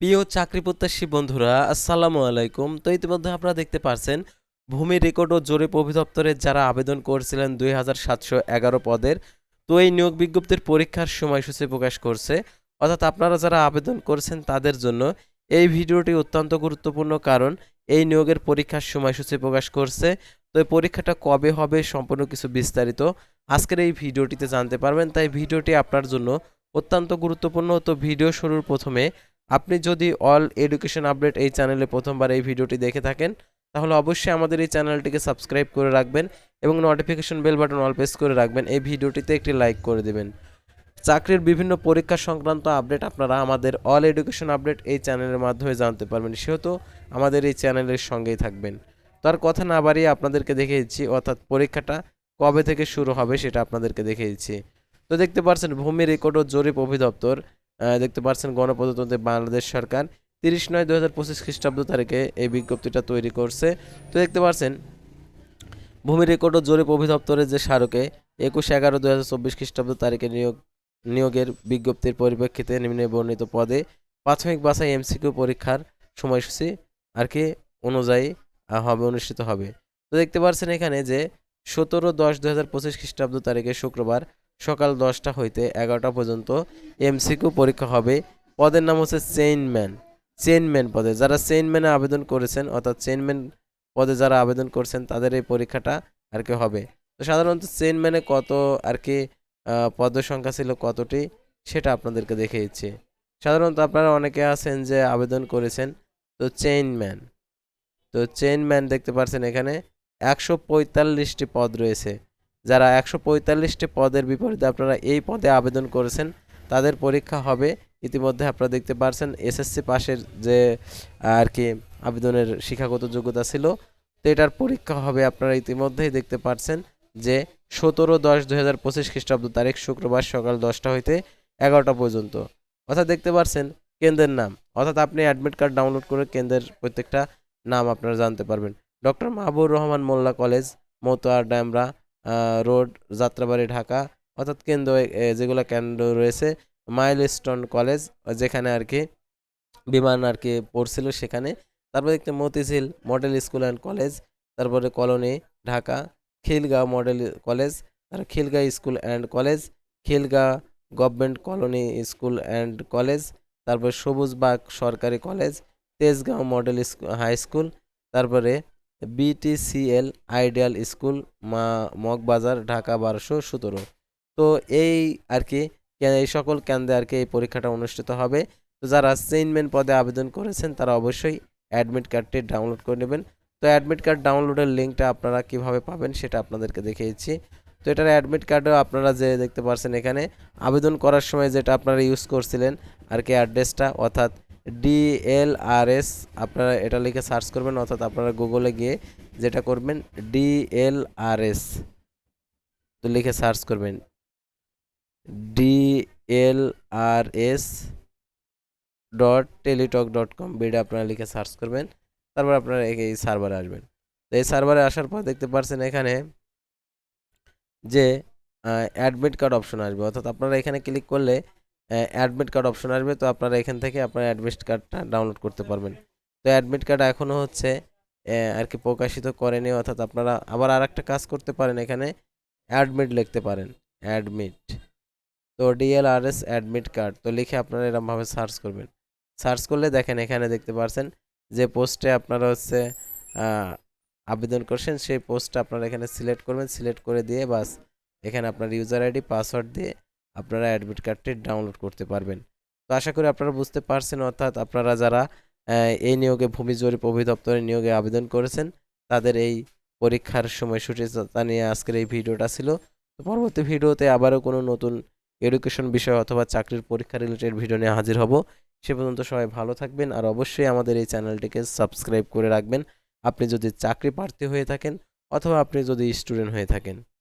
প্রিয় চাকরি প্রত্যাশী বন্ধুরা, আসসালামু আলাইকুম। তো ইতিমধ্যে আপনারা দেখতে পারছেন, ভূমি রেকর্ড ও জরিপ অধিদপ্তরের যারা আবেদন করেছিলেন দুই হাজার সাতশো এগারো পদের, তো এই নিয়োগ বিজ্ঞপ্তির পরীক্ষার সময়সূচি প্রকাশ করছে। অর্থাৎ আপনারা যারা আবেদন করেছেন তাদের জন্য এই ভিডিওটি অত্যন্ত গুরুত্বপূর্ণ কারণ এই নিয়োগের পরীক্ষার সময়সূচি প্রকাশ করছে। তো এই পরীক্ষাটা কবে হবে সম্পূর্ণ কিছু বিস্তারিত আজকের এই ভিডিওটিতে জানতে পারবেন। তাই ভিডিওটি আপনার জন্য অত্যন্ত গুরুত্বপূর্ণ। তো ভিডিও শুরুর প্রথমে আপনি যদি অল এডুকেশন আপডেট এই চ্যানেলে প্রথমবার এই ভিডিওটি দেখে থাকেন তাহলে অবশ্যই আমাদের এই চ্যানেলটিকে সাবস্ক্রাইব করে রাখবেন এবং notification bell button all press করে রাখবেন। এই ভিডিওটিতে একটি লাইক করে দেবেন। চাকরির বিভিন্ন পরীক্ষা সংক্রান্ত আপডেট আপনারা আমাদের অল এডুকেশন আপডেট এই চ্যানেলের মাধ্যমে জানতে পারবেন সেহেতু আমাদের এই চ্যানেলের সঙ্গেই থাকবেন। তার কথা না বাড়িয়ে আপনাদেরকে দেখে দিচ্ছি অর্থাৎ পরীক্ষাটা কবে থেকে শুরু হবে সেটা আপনাদেরকে দেখে দিচ্ছি তো দেখতে পাচ্ছেন ভূমি রেকর্ড ও জরিপ অধিদপ্তর আহ, দেখতে পাচ্ছেন গণপ্রজাতন্ত্রী বাংলাদেশ সরকার তিরিশ নয় দু হাজার পঁচিশ খ্রিস্টাব্দ তারিখে এই বিজ্ঞপ্তিটা তৈরি করছে। তো দেখতে পাচ্ছেন, ভূমি রেকর্ড ও জরিপ অধিদপ্তরের যে স্মারকে একুশ এগারো দু হাজার চব্বিশ খ্রিস্টাব্দ তারিখে নিয়োগ, নিয়োগের বিজ্ঞপ্তির পরিপ্রেক্ষিতে নিম্নে বর্ণিত পদে প্রাথমিক বাছাই এমসিকিউ পরীক্ষার সময়সূচি আর কি অনুযায়ী হবে, অনুষ্ঠিত হবে। তো দেখতে পাচ্ছেন এখানে যে সতেরো দশ দু হাজার পঁচিশ খ্রিস্টাব্দ তারিখে শুক্রবার সকাল দশটা হইতে এগারোটা পর্যন্ত এমসিকিউ পরীক্ষা হবে। পদের নাম হচ্ছে চেইনম্যান চেইনম্যান পদে যারা চেইনম্যানে আবেদন করেছেন, অর্থাৎ চেইনম্যান পদে যারা আবেদন করছেন, তাদের এই পরীক্ষাটা আর কি হবে। তো সাধারণত চেইনম্যানে কত আর কি পদের সংখ্যা ছিল কতটি, সেটা আপনাদেরকে দেখে দিচ্ছি সাধারণত আপনারা অনেকে আছেন যে আবেদন করেছেন, তো চেইনম্যান তো চেইনম্যান দেখতে পাচ্ছেন এখানে একশো পঁয়তাল্লিশটি পদ রয়েছে। যারা একশো পঁয়তাল্লিশটি পদের বিপরীতে আপনারা এই পদে আবেদন করেছেন, তাদের পরীক্ষা হবে। ইতিমধ্যে আপনারা দেখতে পারছেন এসএসসি পাশের যে আর কি, আবেদনের শিক্ষাগত যোগ্যতা ছিল, তো এটার পরীক্ষা হবে আপনারা ইতিমধ্যেই দেখতে পাচ্ছেন যে, সতেরো দশ দুই হাজার পঁচিশ খ্রিস্টাব্দ তারিখ শুক্রবার সকাল দশটা হইতে এগারোটা পর্যন্ত। অর্থাৎ দেখতে পাচ্ছেন কেন্দ্রের নাম। অর্থাৎ আপনি অ্যাডমিট কার্ড ডাউনলোড করে কেন্দ্রের প্রত্যেকটা নাম আপনারা জানতে পারবেন। Doctor Mahbur Rahman Molla college, মতোয়ার Demra road, Jatrabari, Dhaka, অর্থাৎ কেন্দ্র যেগুলো কেন্দ্র রয়েছে, মাইলস্টোন কলেজ, যেখানে আর কি বিমান আর কি পড়ছিল সেখানে। তারপরে দেখতে Motijheel model school and college, তারপরে colony, Dhaka, Khilgaon model college R Khilgaon school and college, Khilgaon government colony school and college, তারপরে সবুজবাগ সরকারি college, Tejgaon model high school, তারপরে বিটিসিএল আইডিয়াল স্কুল, মা, মগবাজার, ঢাকা বারোশো সতেরো। তো এই আর কি এই সকল কেন্দ্রে আর কি এই পরীক্ষাটা অনুষ্ঠিত হবে। তো যারা চেইনম্যান পদে আবেদন করেছেন, তারা অবশ্যই অ্যাডমিট কার্ডটি ডাউনলোড করে নেবেন। তো অ্যাডমিট কার্ড ডাউনলোডের লিঙ্কটা আপনারা কীভাবে পাবেন, সেটা আপনাদেরকে দেখিয়েছি। তো এটার অ্যাডমিট কার্ডও আপনারা যে দেখতে পাচ্ছেন এখানে, আবেদন করার সময় যেটা আপনারা ইউজ করছিলেন, আর কি অ্যাড্রেসটা, অর্থাৎ ডিএলআরএস আপনারা এটা লিখে সার্চ করবেন, অর্থাৎ আপনারা গুগলে গিয়ে যেটা করবেন ডিএলআরএস তো লিখে সার্চ করবেন DLRS dot Teletalk dot com বিডে আপনারা লিখে সার্চ করবেন, তারপর আপনারা এই- সার্ভারে আসবেন। তো এই সার্ভারে আসার পর দেখতে পাচ্ছেন এখানে যে অ্যাডমিট কার্ড অপশন আসবে, অর্থাৎ আপনারা এখানে ক্লিক করলে অ্যাডমিট কার্ড অপশন আসবে, তো আপনারা এখান থেকে আপনার অ্যাডমিট কার্ডটা ডাউনলোড করতে পারবেন। তো অ্যাডমিট কার্ড এখনও হচ্ছে আর কি প্রকাশিত করেনি, অর্থাৎ আপনারা আবার আর একটা কাজ করতে পারেন এখানে অ্যাডমিট লিখতে পারেন অ্যাডমিট তো ডিএলআরএস অ্যাডমিট কার্ড তো লিখে আপনারা এরকমভাবে সার্চ করবেন। সার্চ করলে দেখেন এখানে দেখতে পারছেন যে পোস্টে আপনারা হচ্ছে আবেদন করছেন, সেই পোস্টটা আপনারা এখানে সিলেক্ট করবেন সিলেক্ট করে দিয়ে বাস এখানে আপনার ইউজার আইডি পাসওয়ার্ড দিয়ে আপনারা অ্যাডমিট কার্ডটি ডাউনলোড করতে পারবেন। তো আশা করি আপনারা বুঝতে পারছেন, অর্থাৎ আপনারা যারা এই নিয়োগে ভূমি জরিপ অধিদপ্তরের নিয়োগে আবেদন করেছেন, তাদের এই পরীক্ষার সময়সূচি জানিয়ে আজকের এই ভিডিওটা ছিল। তো পরবর্তী ভিডিওতে আবারও কোনো নতুন এডুকেশন বিষয় অথবা চাকরির পরীক্ষা রিলেটেড ভিডিও নিয়ে হাজির হব। সে পর্যন্ত সবাই ভালো থাকবেন আর অবশ্যই আমাদের এই চ্যানেলটিকে সাবস্ক্রাইব করে রাখবেন। আপনি যদি চাকরি প্রার্থী হয়ে থাকেন অথবা আপনি যদি স্টুডেন্ট হয়ে থাকেন।